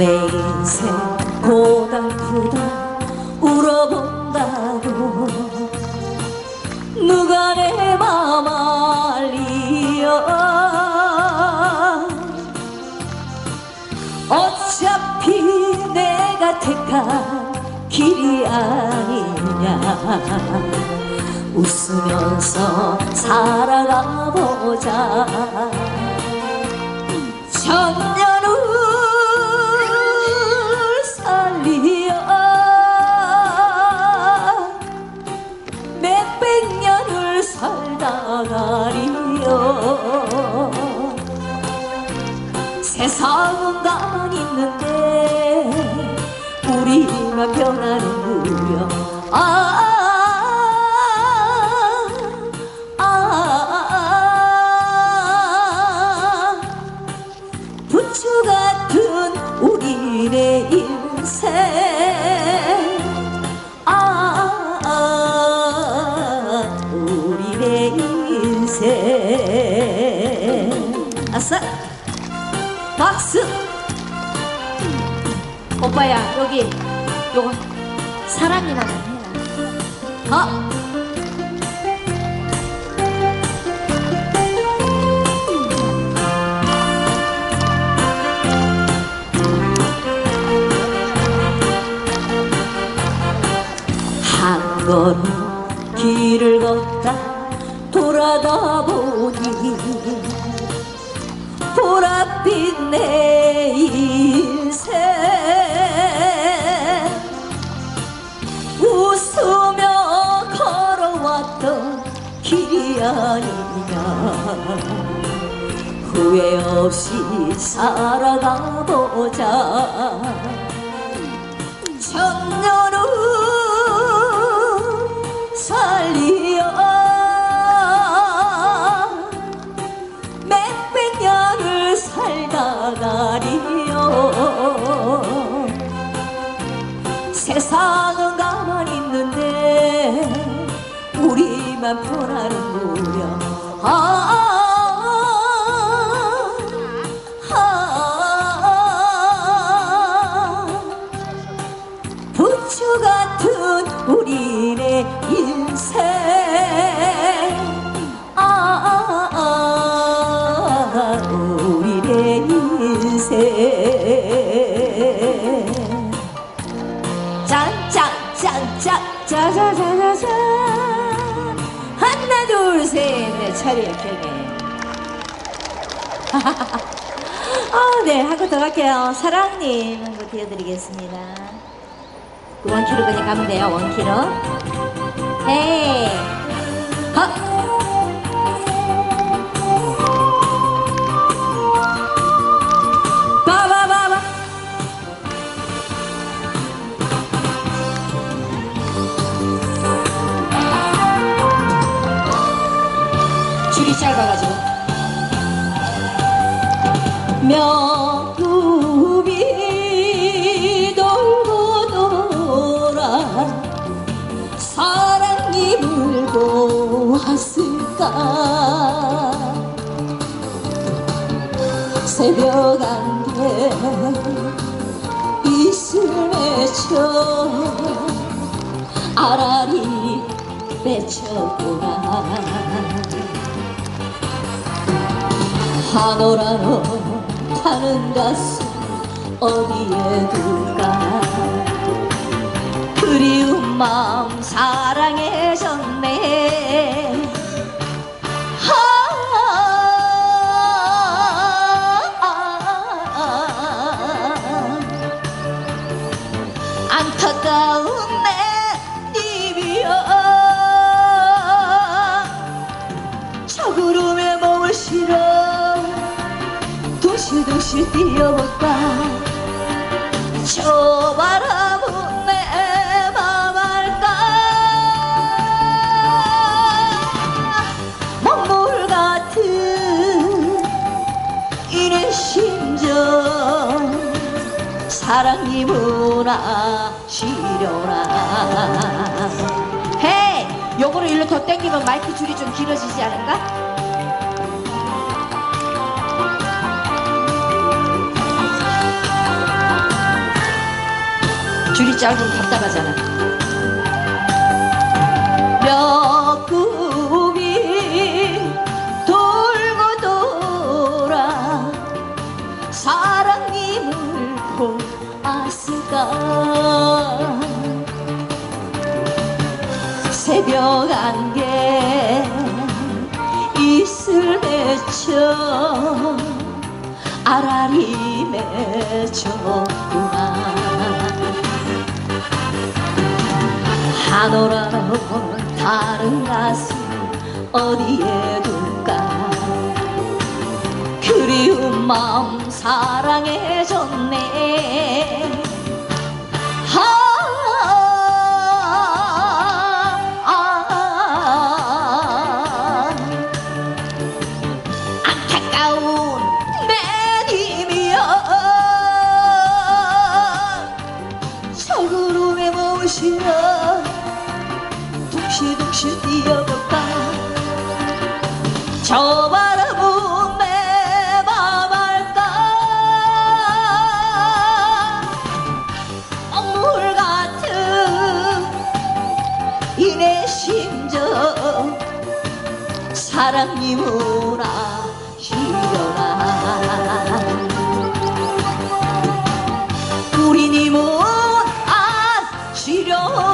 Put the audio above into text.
내 인생 고달프다 울어본다고. 누가 내 맘 알리여 어차피 내가 택한 길이 아니냐. 웃으면서 살아가 보자. 천 세상은 가만히 있는데 우리만 변하는구려 아, 아, 아, 부추 같은 우리의 인생 아, 아 우리의 인생 박수. 오빠야 여기 요거 사랑이나 좀 해라 아한 걸음 길을 걷다 돌아다 보니 보랏빛 내 인생. 웃으며 걸어왔던 길이 아니냐. 후회 없이 살아가 보자 살다 가리요. 세상은 가만히 있는데 우리만 변하는 짜자자자자. 하나 둘셋넷 차례 경례 아네 한번더 갈게요. 사랑님 한번 띄워드리겠습니다. 그 원키로 그냥 가면 돼요 원키로. 헤이 헛 명금이 돌고 돌아 사랑이 물고 왔을까? 새벽 안개 이슬 맺혀 아라리 맺혔구나. 하노라로 타는 가슴 어디에 둘까? 그리운 마음 사랑해 졌네. 아, 안타까운 내 입이여. 저 구름에 몸을 실어 도시도시 뛰어볼까? 저 바람은 내맘 알까? 먹물 같은 이내 심정 사랑이 무나시려나? 헤이! 요거를 일로 더 당기면 마이크 줄이 좀 길어지지 않을까? 줄이 짧으면 답답하잖아. 몇 꿈이 돌고 돌아 사랑님을 보았을까 새벽 안개 이슬 맺혀 아라리 맺혔구나 하늘하는 다른 가슴 어디에 둘까? 그리운 마음 사랑해줬네. 아, 안타까운 매님이여. 서구름에 모시어 저 바람은 내 심정 사랑님으라 시려라 우리님은 안 시려.